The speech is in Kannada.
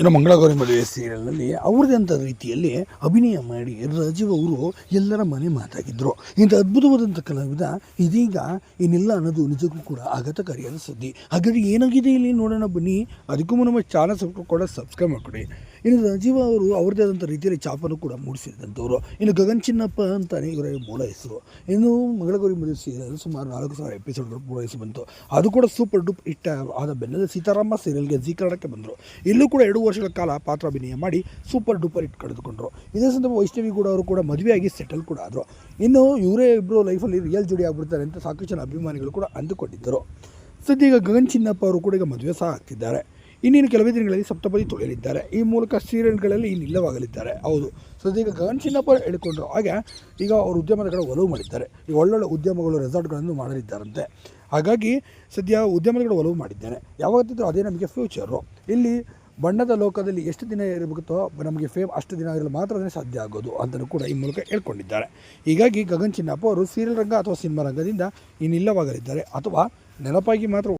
ಇನ್ನು ಮಂಗಳಗೌರಿ ಮದುವೆ ಸೀರಿಯಲ್ನಲ್ಲಿ ಅವ್ರದ್ದೇ ಅಂತ ರೀತಿಯಲ್ಲಿ ಅಭಿನಯ ಮಾಡಿ ರಾಜೀವ್ ಅವರು ಎಲ್ಲರ ಮನೆ ಮಾತಾಗಿದ್ದರು ಇಂಥ ಅದ್ಭುತವಾದಂಥ ಕಲಾವಿದ ಇದೀಗ ಏನಿಲ್ಲ ಅನ್ನೋದು ನಿಜಕ್ಕೂ ಕೂಡ ಆಘಾತಕಾರಿಯಾದ ಸುದ್ದಿ. ಹಾಗಾಗಿ ಏನಾಗಿದೆ ಇಲ್ಲಿ ನೋಡೋಣ ಬನ್ನಿ. ಅದಕ್ಕೂ ನಮ್ಮ ಚಾನಲ್ ಕೂಡ ಸಬ್ಸ್ಕ್ರೈಬ್ ಮಾಡಿಕೊಡಿ. ಇನ್ನು ರಾಜೀವ ಅವರು ಅವ್ರದ್ದೇ ಆದಂಥ ರೀತಿಯಲ್ಲಿ ಚಾಪನ್ನು ಕೂಡ ಮೂಡಿಸಿದಂಥವ್ರು. ಇನ್ನು ಗಗನ್ ಚಿನ್ನಪ್ಪ ಅಂತಾನೆ ಇವರ ಮೂಲ ಹೆಸರು. ಇನ್ನು ಮಂಗಳಗೌರಿ ಮದುವೆ ಸೀರಿಯಲ್ ಸುಮಾರು ನಾಲ್ಕು ಸಾವಿರ ಎಪಿಸೋಡ್ಗಳು ಪೂರೈಸಿ ಬಂತು. ಅದು ಕೂಡ ಸೂಪರ್ ಡೂಪ್ ಇಟ್ಟ ಆದ ಬೆನ್ನಲ್ಲೇ ಸೀತಾರಾಮ ಸೀರಿಯಲ್ಗೆ ಜಿ ಕನ್ನಡಕ್ಕೆ ಬಂದರು. ಇಲ್ಲೂ ಕೂಡ ಎರಡು ವರ್ಷಗಳ ಕಾಲ ಪಾತ್ರ ಅಭಿನಯ ಮಾಡಿ ಸೂಪರ್ ಡೂಪರ್ ಹಿಟ್ ಕಳೆದುಕೊಂಡ್ರು. ಇದೇ ಸಂದರ್ಭ ವೈಷ್ಣವಿ ಕೂಡ ಅವರು ಕೂಡ ಮದುವೆಯಾಗಿ ಸೆಟಲ್ ಕೂಡ ಆದರು. ಇನ್ನು ಇವರೇ ಇಬ್ಬರು ಲೈಫಲ್ಲಿ ರಿಯಲ್ ಜೋಡಿ ಆಗ್ಬಿಡ್ತಾರೆ ಅಂತ ಸಾಕಷ್ಟು ಜನ ಅಭಿಮಾನಿಗಳು ಕೂಡ ಅಂದುಕೊಂಡಿದ್ದರು. ಸದ್ಯ ಗಗನ್ ಚಿನ್ನಪ್ಪ ಅವರು ಕೂಡ ಈಗ ಮದುವೆ ಸಹ ಆಗ್ತಿದ್ದಾರೆ. ಇನ್ನೇನು ಕೆಲವೇ ದಿನಗಳಲ್ಲಿ ಸಪ್ತಪದಿ ತೊಳೆಯಲಿದ್ದಾರೆ. ಈ ಮೂಲಕ ಸೀರಿಯಲ್ಗಳಲ್ಲಿ ಇನ್ನಿಲ್ಲವಾಗಲಿದ್ದಾರೆ ಹೌದು ಸದ್ಯ ಈಗ ಗಗನ್ ಚಿನ್ನಪ್ಪ ಹೇಳಿಕೊಂಡ್ರು ಹಾಗೆ ಈಗ ಅವರು ಉದ್ಯಮದ ಕಡೆ ಒಲವು ಮಾಡಿದ್ದಾರೆ. ಈಗ ಒಳ್ಳೊಳ್ಳೆ ಉದ್ಯಮಗಳು ರೆಸಾರ್ಟ್ಗಳನ್ನು ಮಾಡಲಿದ್ದಾರಂತೆ. ಹಾಗಾಗಿ ಸದ್ಯ ಉದ್ಯಮದ ಕಡೆ ಒಲವು ಮಾಡಿದ್ದೇನೆ ಯಾವತ್ತಿದ್ರೂ ಅದೇ ನಮಗೆ ಫ್ಯೂಚರು ಇಲ್ಲಿ ಬಣ್ಣದ ಲೋಕದಲ್ಲಿ ಎಷ್ಟು ದಿನ ಇರಬೇಕೋ ನಮಗೆ ಫೇಮ್ ಅಷ್ಟು ದಿನ ಇರಲು ಮಾತ್ರನೇ ಸಾಧ್ಯ ಆಗೋದು ಅಂತಲೂ ಕೂಡ ಈ ಮೂಲಕ ಹೇಳ್ಕೊಂಡಿದ್ದಾರೆ. ಹೀಗಾಗಿ ಗಗನ್ ಚಿನ್ನಪ್ಪ ಅವರು ಸೀರಿಯಲ್ ರಂಗ ಅಥವಾ ಸಿನಿಮಾ ರಂಗದಿಂದ ಇನ್ನಿಲ್ಲವಾಗಲಿದ್ದಾರೆ ಅಥವಾ ನೆನಪಾಗಿ ಮಾತ್ರ